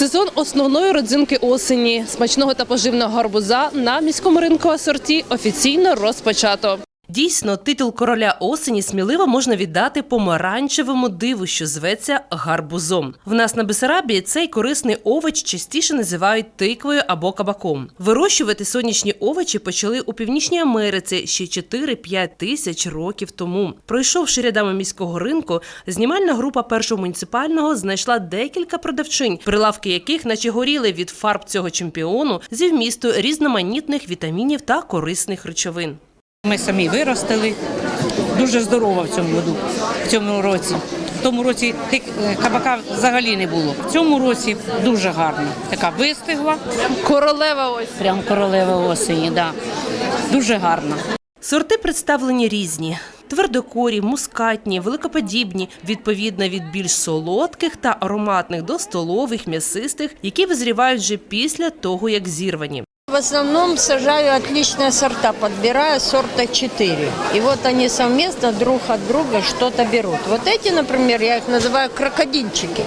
Сезон основної родзинки осені, смачного та поживного гарбуза на міському ринку асорті офіційно розпочато. Дійсно, титул короля осені сміливо можна віддати помаранчевому диву, що зветься гарбузом. В нас на Бесарабії цей корисний овоч частіше називають тиквою або кабаком. Вирощувати сонячні овочі почали у північній Америці ще 4-5 тисяч років тому. Пройшовши рядами міського ринку, знімальна група першого муніципального знайшла декілька продавчинь, прилавки яких наче горіли від фарб цього чемпіону зі вмісту різноманітних вітамінів та корисних речовин. Ми самі виростили. Дуже здорово в цьому году, в цьому році. В тому році тик- е, кабака взагалі не було. В цьому році дуже гарно. Така вистигла, Королева ось. прям королева осені. Да. Дуже гарна. Сорти представлені різні. Твердокорі, мускатні, великоподібні, відповідно від більш солодких та ароматних до столових, м'ясистих, які визрівають вже після того, як зірвані. В основном сажаю отличные сорта, подбираю сорта 4. И вот они совместно друг от друга что-то берут. Вот эти, например, я их называю крокодильчики.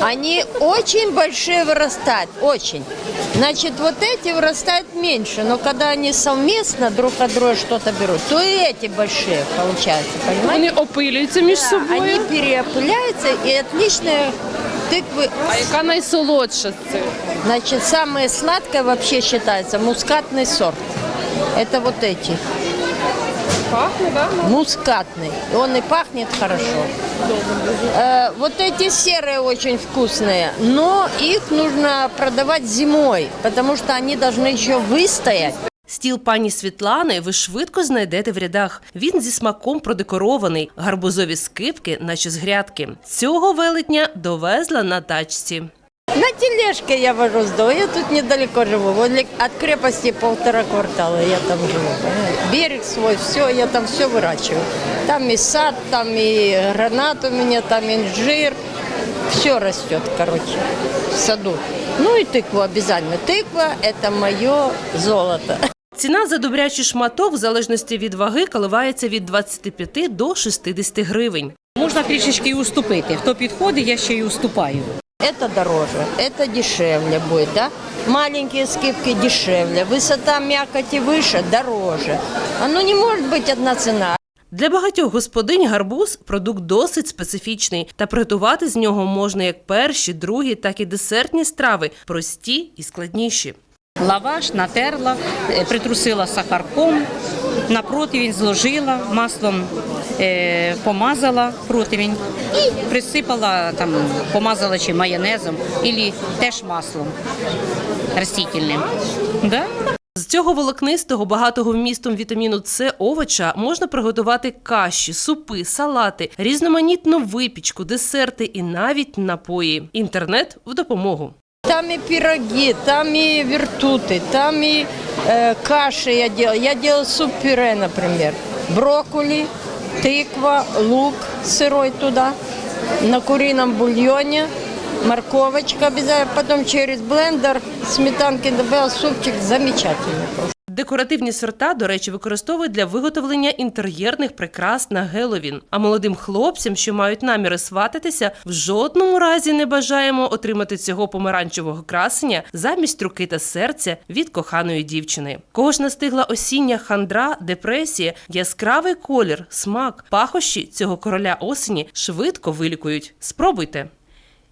Они очень большие вырастают, очень. Значит, вот эти вырастают меньше, но когда они совместно друг от друга что-то берут, то и эти большие получаются, понимаете? Вони опилюються між Да, собою. они переопыляются и отличные тыквы А яка найсолодша з цих? Значит, самое сладкое вообще считается мускатный сорт. Это вот эти. Пахне, да? Мускатный. И Он и пахнет хорошо. Э, вот эти серые очень вкусные, но их нужно продавать зимой, потому что они должны еще выстоять. Стіл пані Світлани ви швидко знайдете в рядах. Він зі смаком продекорований, гарбузові скипки, наче з грядки. Цього велетня довезла на тачці. На тележке я вожу сдал. Я тут недалеко живу. Возле, от крепости полтора квартала я там живу. понимаете? Берег свой, все, я там все выращиваю. Там и сад, там и гранат у меня, там инжир. Все растет, короче, в саду. Ну и тыкву обязательно. Тыква – это мое золото. Ціна за добрячий шматок, в залежності від ваги, коливається від 25 до 60 гривень. Можна трішечки і уступити. Хто підходить, я ще й уступаю. Это дороже, это дешевле будет, да? Маленькие скидки дешевле, высота мякоти выше, дороже. Оно не может быть одна цена. Для багатьох господинь гарбуз продукт досить специфічний, та приготувати з нього можна як перші, другі, так і десертні страви, прості і складніші. Лаваш натерла, е, притрусила сахарком, на противень зложила, маслом е, помазала противень і присипала, там, помазала чи майонезом, або теж маслом растительним. Да? З цього волокнистого, багатого вмістом вітаміну С овоча можна приготувати каші, супи, салати, різноманітну випічку, десерти і навіть напої. Інтернет в допомогу. Там и пироги, там и вертуты, там и э, каши я делала. Я делала суп-пюре, например. Брокколи, тыква, лук сырой туда, на курином бульоне, морковочка обязательно, потом через блендер сметанки добавила супчик, замечательный просто. Декоративні сорта, до речі, використовують для виготовлення інтер'єрних прикрас на Геловін. А молодим хлопцям, що мають наміри свататися, в жодному разі не бажаємо отримати цього помаранчевого красення замість руки та серця від коханої дівчини. Кого ж настигла осіння хандра, депресія, яскравий колір, смак, пахощі цього короля осені швидко вилікують. Спробуйте.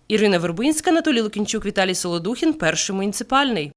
Ірина Вербинська, Анатолій Лукінчук, Віталій Солодухін, перший муніципальний.